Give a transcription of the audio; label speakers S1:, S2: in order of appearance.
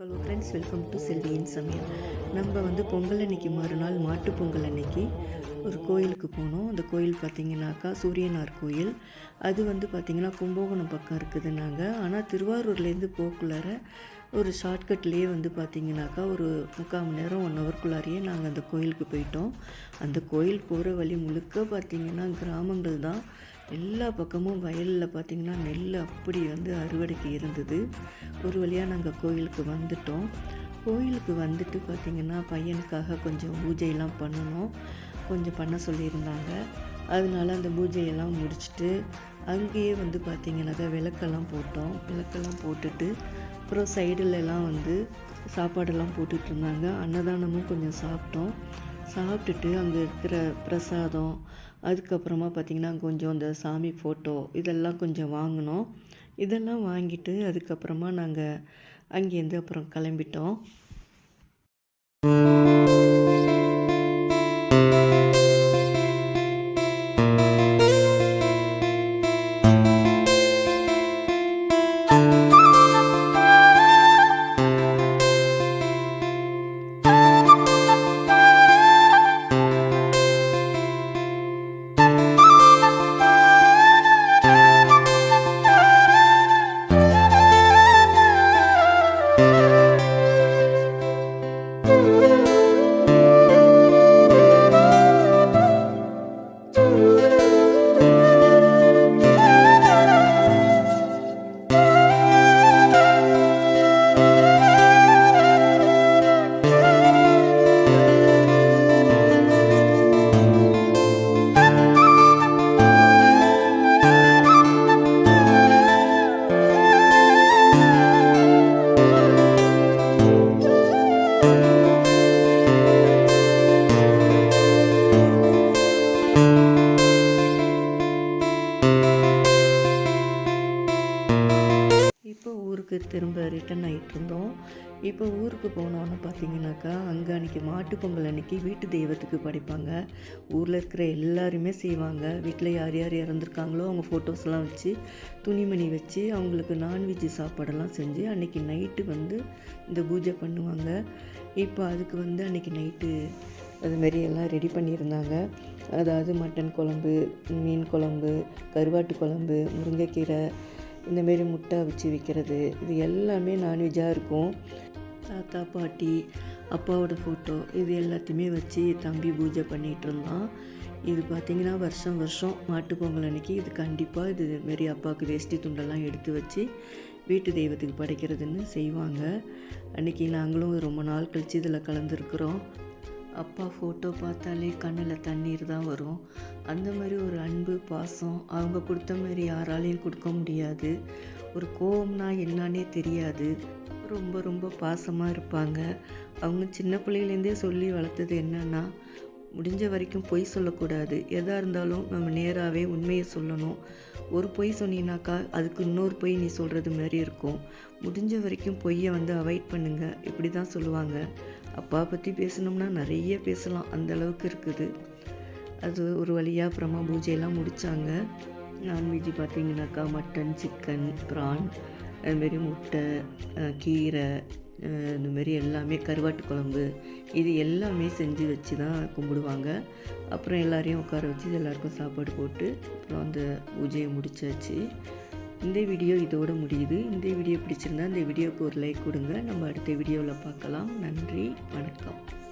S1: Hello friends welcome to செல்வியின் சமையல். நம்ம வந்து பொங்கல் அன்னைக்கு மறுநாள் மாட்டு பொங்கல் அன்னைக்கு ஒரு கோயிலுக்கு போனோம். அந்த கோயில் பார்த்தீங்கன்னாக்கா சூரியனார் கோயில். அது வந்து பார்த்திங்கன்னா கும்பகோணம் பக்கம் இருக்குதுன்னாங்க. ஆனால் திருவாரூர்லேருந்து போக்குள்ளார ஒரு ஷார்ட்கட்லேயே வந்து பார்த்திங்கனாக்கா ஒரு முக்கால் மணி நேரம் ஒன் ஹவர்க்குள்ளாரியே நாங்கள் அந்த கோயிலுக்கு போயிட்டோம். அந்த கோயில் போகிற வழி முழுக்க பார்த்திங்கன்னா கிராமங்கள் தான். எல்லா பக்கமும் வயலில் பார்த்திங்கன்னா நெல் அப்படி வந்து அறுவடைக்கு இருந்தது. ஒரு வழியாக நாங்கள் கோயிலுக்கு வந்துட்டோம். கோயிலுக்கு வந்துட்டு பார்த்திங்கன்னா பையனுக்காக கொஞ்சம் பூஜையெல்லாம் பண்ணணும். கொஞ்சம் பண்ண சொல்லியிருந்தாங்க. அதனால அந்த பூஜையெல்லாம் முடிச்சுட்டு அங்கேயே வந்து பார்த்திங்கனாக்கா விளக்கெல்லாம் போட்டோம். விளக்கெல்லாம் போட்டுட்டு அப்புறம் சைடுலலாம் வந்து சாப்பாடெல்லாம் போட்டுட்டு இருந்தாங்க. அன்னதானமும் கொஞ்சம் சாப்பிட்டோம். சாப்பிட்டுட்டு அங்கே இருக்கிற பிரசாதம் அதுக்கப்புறமா பார்த்திங்கன்னா கொஞ்சம் இந்த சாமி ஃபோட்டோ இதெல்லாம் கொஞ்சம் வாங்கினோம். இதெல்லாம் வாங்கிட்டு அதுக்கப்புறமா நாங்கள் அங்கேருந்து அப்புறம் கிளம்பிட்டோம். ஊருக்கு திரும்ப ரிட்டர்ன் ஆகிட்டு இருந்தோம். இப்போ ஊருக்கு போனோன்னு பார்த்தீங்கன்னாக்கா அங்கே அன்றைக்கி மாட்டுப்பொங்கல் அன்னைக்கு வீட்டு தெய்வத்துக்கு படைப்பாங்க. ஊரில் இருக்கிற எல்லாருமே செய்வாங்க. வீட்டில் யார் யார் இறந்துருக்காங்களோ அவங்க ஃபோட்டோஸ்லாம் வச்சு துணிமணி வச்சு அவங்களுக்கு நான்வெஜ் சாப்பாடெல்லாம் செஞ்சு அன்றைக்கி நைட்டு வந்து இந்த பூஜை பண்ணுவாங்க. இப்போ அதுக்கு வந்து அன்றைக்கி நைட்டு அதுமாரி எல்லாம் ரெடி பண்ணியிருந்தாங்க. அதாவது மட்டன் குழம்பு மீன் குழம்பு கருவாட்டு குழம்பு முருங்கைக்கீரை இந்தமாரி முட்டை வச்சு விற்கிறது இது எல்லாமே நான்வெஜ்ஜாக இருக்கும். தாத்தா பாட்டி அப்பாவோட ஃபோட்டோ இது எல்லாத்தையுமே வச்சு தம்பி பூஜை பண்ணிகிட்டு இருந்தான். இது பார்த்திங்கன்னா வருஷம் வருஷம் மாட்டு பொங்கல் அன்னைக்கு இது கண்டிப்பாக இது மாரி அப்பாவுக்கு வேஷ்டி துண்டெல்லாம் எடுத்து வச்சு வீட்டு தெய்வத்துக்கு படைக்கிறதுன்னு செய்வாங்க. அன்றைக்கி நாங்களும் ரொம்ப நாள் கழித்து இதில் கலந்துருக்குறோம். அப்பா ஃபோட்டோ பார்த்தாலே கண்ணில் தண்ணீர் தான் வரும். அந்த மாதிரி ஒரு அன்பு பாசம் அவங்க கொடுத்த மாதிரி யாராலையும் கொடுக்க முடியாது. ஒரு கோவம்னா என்னன்னே தெரியாது. ரொம்ப ரொம்ப பாசமாக இருப்பாங்க. அவங்க சின்ன பிள்ளையிலேருந்தே சொல்லி வளர்த்தது என்னன்னா முடிஞ்ச வரைக்கும் பொய் சொல்லக்கூடாது. எதாக இருந்தாலும் நம்ம நேராகவே உண்மையை சொல்லணும். ஒரு பொய் சொன்னீங்கனாக்கா அதுக்கு இன்னொரு பொய் நீ சொல்கிறது மாதிரி இருக்கும். முடிஞ்ச வரைக்கும் பொய்யை வந்து அவாய்ட் பண்ணுங்கள் இப்படி தான் சொல்லுவாங்க. அப்பா பற்றி பேசணும்னா நிறைய பேசலாம். அந்த அளவுக்கு இருக்குது. அது ஒரு வழியாக அப்புறமா பூஜையெல்லாம் முடித்தாங்க நான்வெஜ் பார்த்தீங்கன்னாக்கா மட்டன் சிக்கன் ப்ரான் அதுமாரி முட்டை கீரை இந்தமாரி இந்த மாதிரி எல்லாமே கருவாட்டு குழம்பு இது எல்லாமே செஞ்சு வச்சு தான் கும்பிடுவாங்க. அப்புறம் எல்லாரையும் உட்கார வச்சு எல்லாருக்கும் சாப்பாடு போட்டு அப்புறம் அந்த பூஜையை முடிச்சாச்சு. இந்த வீடியோ இதோட முடியுது. இந்த வீடியோ பிடிச்சிருந்தா இந்த வீடியோவுக்கு ஒரு லைக் கொடுங்க. நம்ம அடுத்த வீடியோவில் பார்க்கலாம். நன்றி. வணக்கம்.